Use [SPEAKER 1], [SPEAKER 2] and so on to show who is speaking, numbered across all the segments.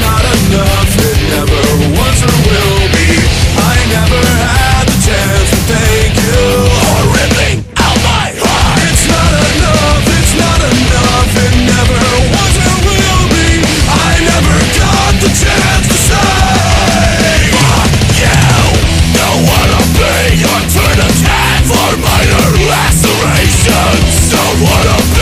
[SPEAKER 1] not enough, it never was or will be. I never had the chance to thank you. Or ripping out my heart. It's not enough, it's not enough, it never was or will be. I never got the chance to say Fuck you, don't wanna be your turn attack For minor lacerations, don't wanna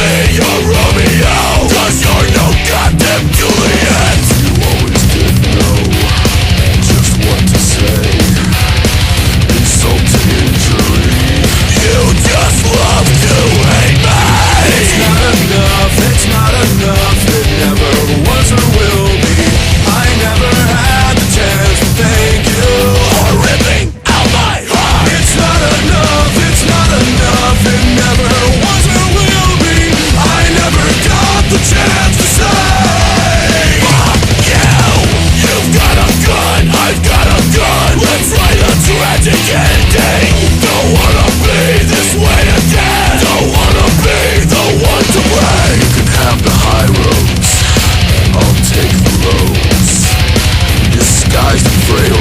[SPEAKER 1] is free